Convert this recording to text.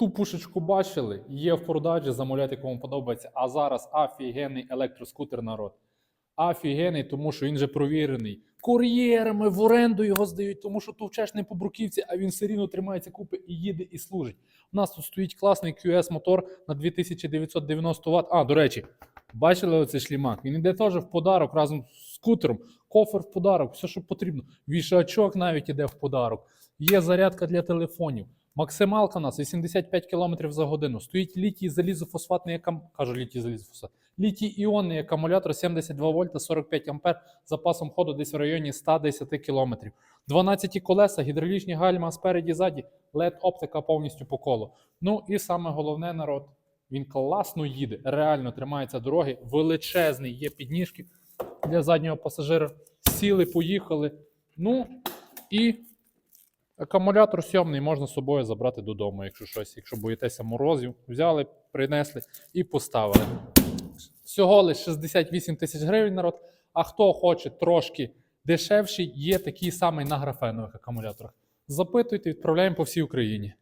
Ту пушечку бачили, є в продажі, замовляйте, кому подобається. А зараз офігенний електроскутер народ. Офігенний, тому що він же провірений. Кур'єрами в оренду його здають, тому що товчеш не по бруківці, а він все рівно тримається купи і їде і служить. У нас тут стоїть класний QS-мотор на 2990 Вт. А, до речі, бачили оцей шлімак? Він йде теж в подарок разом з скутером. Кофер в подарок, все, що потрібно. Вішачок навіть іде в подарок. Є зарядка для телефонів. Максималка у нас 85 км за годину. Стоїть літій залізофосфатний акум... кажу літій залізофосфат. Літій іонний акумулятор 72 вольта 45 ампер запасом ходу десь в районі 110 км. 12 колеса, гідравлічні гальма спереді ззаді, LED оптика повністю по колу. Ну і саме головне народ. Він класно їде, реально тримається дороги, величезний, є підніжки для заднього пасажира. Сіли, поїхали. Ну і Акумулятор сьомний можна з собою забрати додому, якщо щось, якщо боїтеся морозів, взяли, принесли і поставили. Всього лише 68 тисяч гривень народ. А хто хоче трошки дешевший, є такий самий на графенових акумуляторах. Запитуйте, відправляємо по всій Україні.